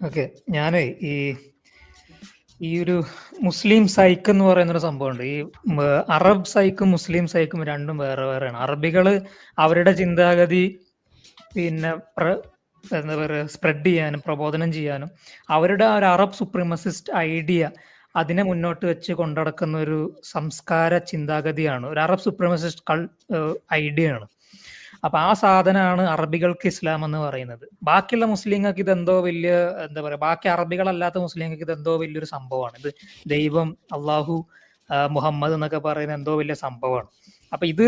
Okay ഞാനേ ഈ ഈ ഒരു മുസ്ലിം സൈക്ക് എന്ന് പറയുന്ന ഒരു സംഭവമുണ്ട്. ഈ അറബ് സൈക്കും മുസ്ലിം സൈക്കും രണ്ടും വേറെ വേറെയാണ്. അറബികൾ അവരുടെ ചിന്താഗതി പിന്നെ എന്താ പറയുക സ്പ്രെഡ് ചെയ്യാനും പ്രബോധനം ചെയ്യാനും അവരുടെ ഒരു അറബ് സുപ്രീമസിസ്റ്റ് ഐഡിയ അതിനെ മുന്നോട്ട് വെച്ച് കൊണ്ടടക്കുന്ന ഒരു സംസ്കാര ചിന്താഗതിയാണ്. ഒരു അറബ് സുപ്രീമസിസ്റ്റ് ഐഡിയ ആണ്. അപ്പൊ ആ സാധനമാണ് അറബികൾക്ക് ഇസ്ലാം എന്ന് പറയുന്നത്. ബാക്കിയുള്ള മുസ്ലിങ്ങൾക്ക് ഇതെന്തോ വലിയ എന്താ പറയാ ബാക്കി അറബികളല്ലാത്ത മുസ്ലിങ്ങൾക്ക് ഇതെന്തോ വലിയൊരു സംഭവമാണ്. ഇത് ദൈവം അള്ളാഹു മുഹമ്മദ് എന്നൊക്കെ പറയുന്ന എന്തോ വലിയ സംഭവമാണ്. അപ്പൊ ഇത്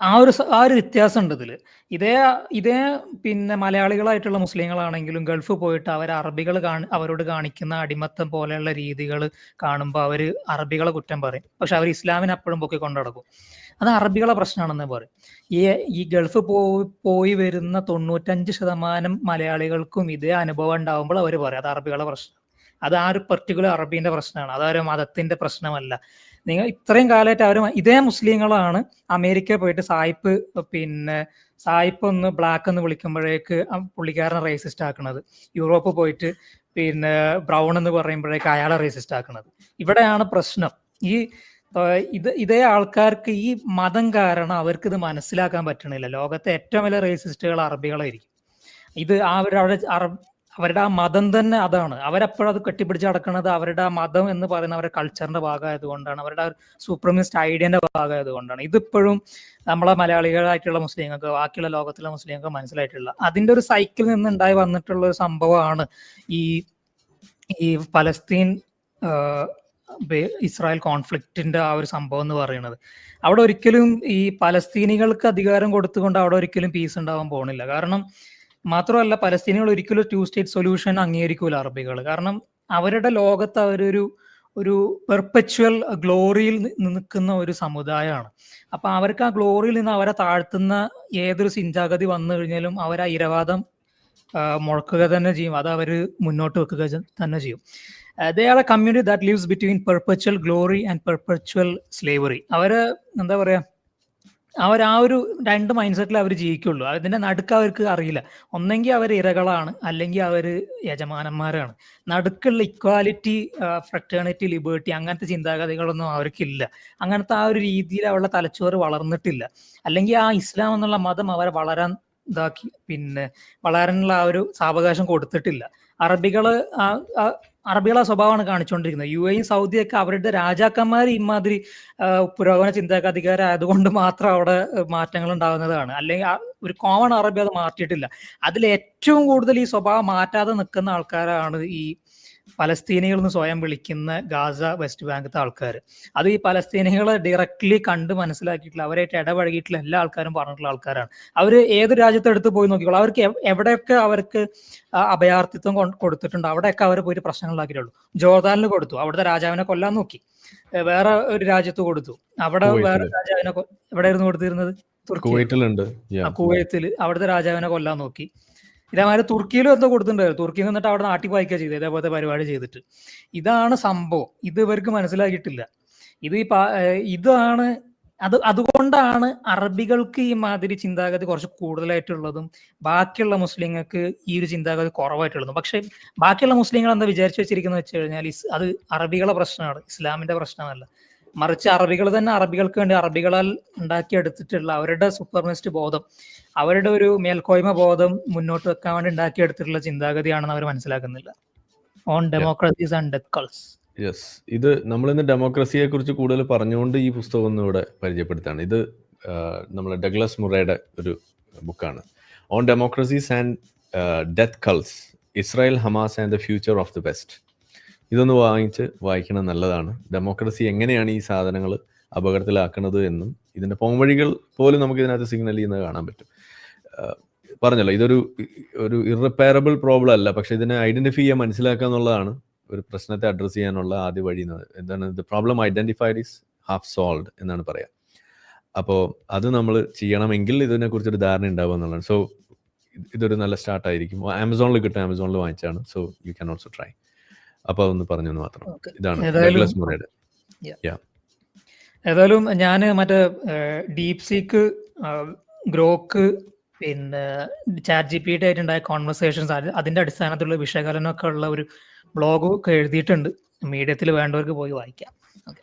ആ ഒരു ആ ഒരു വ്യത്യാസം ഉണ്ട് ഇതിൽ ഇതേ ഇതേ പിന്നെ മലയാളികളായിട്ടുള്ള മുസ്ലിങ്ങളാണെങ്കിലും ഗൾഫ് പോയിട്ട് അവർ അറബികൾ കാണി അവരോട് കാണിക്കുന്ന അടിമത്തം പോലെയുള്ള രീതികൾ കാണുമ്പോൾ അവർ അറബികളെ കുറ്റം പറയും. പക്ഷെ അവർ ഇസ്ലാമിനെ അപ്പോഴും പൊക്കി കൊണ്ടടക്കും അത് അറബികളെ പ്രശ്നമാണെന്ന് പറയും. ഈ ഈ ഗൾഫ് പോയി പോയി വരുന്ന തൊണ്ണൂറ്റഞ്ച് ശതമാനം മലയാളികൾക്കും ഇതേ അനുഭവം ഉണ്ടാവുമ്പോൾ അവർ പറയും അത് അറബികളെ പ്രശ്നം. അത് ആ ഒരു പെർട്ടിക്കുലർ അറബീന്റെ പ്രശ്നമാണ്. അതൊരു മതത്തിന്റെ പ്രശ്നമല്ല. നിങ്ങൾ ഇത്രയും കാലമായിട്ട് അവർ ഇതേ മുസ്ലിങ്ങളാണ് അമേരിക്ക പോയിട്ട് സായിപ്പ് പിന്നെ സായിപ്പ് ഒന്ന് ബ്ലാക്ക് എന്ന് വിളിക്കുമ്പോഴേക്ക് പുള്ളിക്കാരനെ റേസിസ്റ്റ് ആക്കുന്നത് യൂറോപ്പ് പോയിട്ട് പിന്നെ ബ്രൗൺ എന്ന് പറയുമ്പോഴേക്ക് അയാളെ റേസിസ്റ്റ് ആക്കുന്നത് ഇവിടെയാണ് പ്രശ്നം. ഈ ഇത് ഇതേ ആൾക്കാർക്ക് ഈ മതം കാരണം അവർക്ക് ഇത് മനസ്സിലാക്കാൻ പറ്റണില്ല. ലോകത്തെ ഏറ്റവും വലിയ റേസിസ്റ്റുകൾ അറബികളായിരിക്കും. ഇത് ഒരു അവിടെ അറബ് അവരുടെ ആ മതം തന്നെ അതാണ്. അവരപ്പോഴത് കെട്ടിപ്പിടിച്ച് നടക്കുന്നത് അവരുടെ ആ മതം എന്ന് പറയുന്ന അവരുടെ കൾച്ചറിന്റെ ഭാഗമായത് കൊണ്ടാണ്. അവരുടെ സൂപ്രമിസ്റ്റ് ഐഡിയന്റെ ഭാഗമായത് കൊണ്ടാണ്. ഇതിപ്പോഴും നമ്മളെ മലയാളികളായിട്ടുള്ള മുസ്ലിങ്ങൾക്ക് ബാക്കിയുള്ള ലോകത്തിലെ മുസ്ലിങ്ങൾക്ക് മനസ്സിലായിട്ടുള്ള. അതിന്റെ ഒരു സൈക്കിൾ നിന്നുണ്ടായി വന്നിട്ടുള്ള ഒരു സംഭവമാണ് ഈ ഈ പലസ്തീൻ ഇസ്രായേൽ കോൺഫ്ലിക്റ്റിന്റെ ആ ഒരു സംഭവം എന്ന് പറയുന്നത്. അവിടെ ഒരിക്കലും ഈ പലസ്തീനികൾക്ക് അധികാരം കൊടുത്തുകൊണ്ട് അവിടെ ഒരിക്കലും പീസ് ഉണ്ടാവാൻ പോകുന്നില്ല. കാരണം മാത്രമല്ല പലസ്തീനികൾ ഒരിക്കലും ടു സ്റ്റേറ്റ് സൊല്യൂഷൻ അംഗീകരിക്കൂല അറബികൾ. കാരണം അവരുടെ ലോകത്ത് അവരൊരു ഒരു പെർപ്പച്വൽ ഗ്ലോറിയിൽ നിൽക്കുന്ന ഒരു സമുദായമാണ്. അപ്പൊ അവർക്ക് ആ ഗ്ലോറിയിൽ നിന്ന് അവരെ താഴ്ത്തുന്ന ഏതൊരു ചിന്താഗതി വന്നു കഴിഞ്ഞാലും അവർ ആ ഇരവാദം മുഴക്കുക തന്നെ ചെയ്യും. അത് അവർ മുന്നോട്ട് വെക്കുക തന്നെ ചെയ്യും. They are a community that lives between perpetual glory and perpetual slavery അവർ എന്താ പറയാ അവർ ആ ഒരു രണ്ട് മൈൻഡ് സെറ്റിൽ അവർ ജീവിക്കുള്ളൂ. അതിന്റെ നടുക്ക് അവർക്ക് അറിയില്ല. ഒന്നെങ്കിൽ അവർ ഇരകളാണ് അല്ലെങ്കിൽ അവർ യജമാനന്മാരാണ്. നടുക്കുള്ള ഇക്വാലിറ്റി ഫ്രട്ടേണിറ്റി ലിബേർട്ടി അങ്ങനത്തെ ചിന്താഗതികളൊന്നും അവർക്കില്ല. അങ്ങനത്തെ ആ ഒരു രീതിയിൽ അവരുടെ തലച്ചോറ് വളർന്നിട്ടില്ല. അല്ലെങ്കിൽ ആ ഇസ്ലാം എന്നുള്ള മതം അവരെ വളരാൻ ഇതാക്കി. പിന്നെ വളരാനുള്ള ആ ഒരു സാവകാശം കൊടുത്തിട്ടില്ല. അറബികൾ ആ- അറബികളെ സ്വഭാവമാണ് കാണിച്ചുകൊണ്ടിരിക്കുന്നത്. യു എയും സൗദിയൊക്കെ അവരുടെ രാജാക്കന്മാർ ഇമാതിരി പുരോഗമന ആയതുകൊണ്ട് മാത്രം അവിടെ മാറ്റങ്ങൾ ഉണ്ടാകുന്നതാണ്. അല്ലെങ്കിൽ ഒരു കോമൺ അറബി അത് മാറ്റിയിട്ടില്ല. അതിൽ ഏറ്റവും കൂടുതൽ ഈ സ്വഭാവം മാറ്റാതെ നിൽക്കുന്ന ആൾക്കാരാണ് ഈ പലസ്തീനികൾ എന്ന് സ്വയം വിളിക്കുന്ന ഗാസ വെസ്റ്റ് ബാങ്കത്തെ ആൾക്കാർ അത് ഈ പലസ്തീനികളെ ഡയറക്ട്ലി കണ്ട് മനസ്സിലാക്കിയിട്ടുള്ള അവരായിട്ട് ഇടപഴകിയിട്ടുള്ള എല്ലാ ആൾക്കാരും പറഞ്ഞിട്ടുള്ള ആൾക്കാരാണ്. അവർ ഏത് രാജ്യത്തെടുത്ത് പോയി നോക്കിക്കോളൂ. അവർക്ക് എവിടെയൊക്കെ അവർക്ക് അഭയാർത്ഥിത്വം കൊടുത്തിട്ടുണ്ട് അവിടെയൊക്കെ അവർ പോയിട്ട് പ്രശ്നങ്ങളാക്കിയിട്ടുള്ളൂ. ജോർദാനിൽ കൊടുത്തു അവിടുത്തെ രാജാവിനെ കൊല്ലാൻ നോക്കി. വേറെ ഒരു രാജ്യത്ത് കൊടുത്തു. അവിടെ വേറെ രാജാവിനെ എവിടെയായിരുന്നു കൊടുത്തിരുന്നത്? കുവൈറ്റിലുണ്ട്. കുവൈത്തിൽ അവിടുത്തെ രാജാവിനെ കൊല്ലാൻ നോക്കി. ഇതേമാതിരി തുർക്കിയിലും എന്തോ കൊടുത്തിട്ടുണ്ടായിരുന്നു. തുർക്കിയിൽ നിന്നിട്ട് അവിടെ നാട്ടിൽ വായിക്കുക ചെയ്തത് ഇതേപോലത്തെ പരിപാടി ചെയ്തിട്ട്. ഇതാണ് സംഭവം. ഇത് ഇവർക്ക് മനസ്സിലാക്കിയിട്ടില്ല. ഇത് ഈ ഇതാണ് അത് അതുകൊണ്ടാണ് അറബികൾക്ക് ഈ മാതിരി ചിന്താഗതി കുറച്ച് കൂടുതലായിട്ടുള്ളതും ബാക്കിയുള്ള മുസ്ലിങ്ങൾക്ക് ഈ ഒരു ചിന്താഗതി കുറവായിട്ടുള്ളതും. പക്ഷെ ബാക്കിയുള്ള മുസ്ലിങ്ങൾ എന്താ വിചാരിച്ചു വെച്ചിരിക്കുന്നത് വെച്ച് കഴിഞ്ഞാൽ അത് അറബികളെ പ്രശ്നമാണ് ഇസ്ലാമിന്റെ പ്രശ്നമല്ല. മറിച്ച് അറബികൾ തന്നെ അറബികൾക്ക് വേണ്ടി അറബികളാൽ ഉണ്ടാക്കിയെടുത്തിട്ടുള്ള അവരുടെ സൂപ്പർമിസ്റ്റ് ബോധം അവരുടെ ഒരു മേൽക്കോയ്മ ബോധം മുന്നോട്ട് വെക്കാൻ വേണ്ടി ഉണ്ടാക്കിയെടുത്തിട്ടുള്ള ചിന്താഗതിയാണെന്ന് അവർ മനസ്സിലാക്കുന്നില്ല. On democracies and death cults yes ഇത് നമ്മൾ ഇന്ന് ഡെമോക്രസിയെ കുറിച്ച് കൂടുതൽ പറഞ്ഞുകൊണ്ട് ഈ പുസ്തകം ഒന്നും ഇവിടെ പരിചയപ്പെടുത്താണ്. ഇത് നമ്മൾ ഡഗ്ലസ് മുറയുടെ ഒരു ബുക്കാണ്. On democracies and death cults Israel Hamas and the future of the best ഇതൊന്ന് വാങ്ങിച്ച് വായിക്കണം നല്ലതാണ്. ഡെമോക്രസി എങ്ങനെയാണ് ഈ സാധനങ്ങൾ അപകടത്തിലാക്കുന്നത് എന്നും ഇതിന്റെ പോംവഴികൾ പോലും നമുക്ക് ഇതിനകത്ത് സിഗ്നൽ ചെയ്യുന്നത് കാണാൻ പറ്റും. പറഞ്ഞല്ലോ ഇതൊരു ഒരു ഇറിപ്പയറബിൾ പ്രോബ്ലം അല്ല പക്ഷെ ഇതിനെ ഐഡന്റിഫൈ ചെയ്യാൻ മനസ്സിലാക്കുക എന്നുള്ളതാണ് ഒരു പ്രശ്നത്തെ അഡ്രസ്സ് ചെയ്യാനുള്ള ആദ്യ വഴി എന്ന് എന്താണ് the problem identified is half solve എന്നാണ് പറയാം. അപ്പോൾ അത് നമ്മൾ ചെയ്യണമെങ്കിൽ ഇതിനെക്കുറിച്ചൊരു ധാരണ ഉണ്ടാവുക എന്നുള്ളതാണ്. സോ ഇതൊരു നല്ല സ്റ്റാർട്ടായിരിക്കും ആമസോണിൽ കിട്ടും ആമസോണിൽ വാങ്ങിച്ചാണ്. So you can also try അപ്പോൾ അതൊന്ന് പറഞ്ഞു മാത്രം. ഇതാണ് ഏതായാലും- ഡഗ്ലസ് മുറയുടെ. ഏതായാലും ഞാൻ മറ്റേ ഡീപ് സീക്ക് ഗ്രോക്ക് പിന്നെ ചാറ്റ് ജി പി ടി ആയിട്ടുണ്ടായ കോൺവെർസേഷൻസ് അതിന്റെ അടിസ്ഥാനത്തിലുള്ള വിശകലനമൊക്കെ ഉള്ള ഒരു ബ്ലോഗ് ഒക്കെ എഴുതിയിട്ടുണ്ട്. മീഡിയത്തിൽ വേണ്ടവർക്ക് പോയി വായിക്കാം.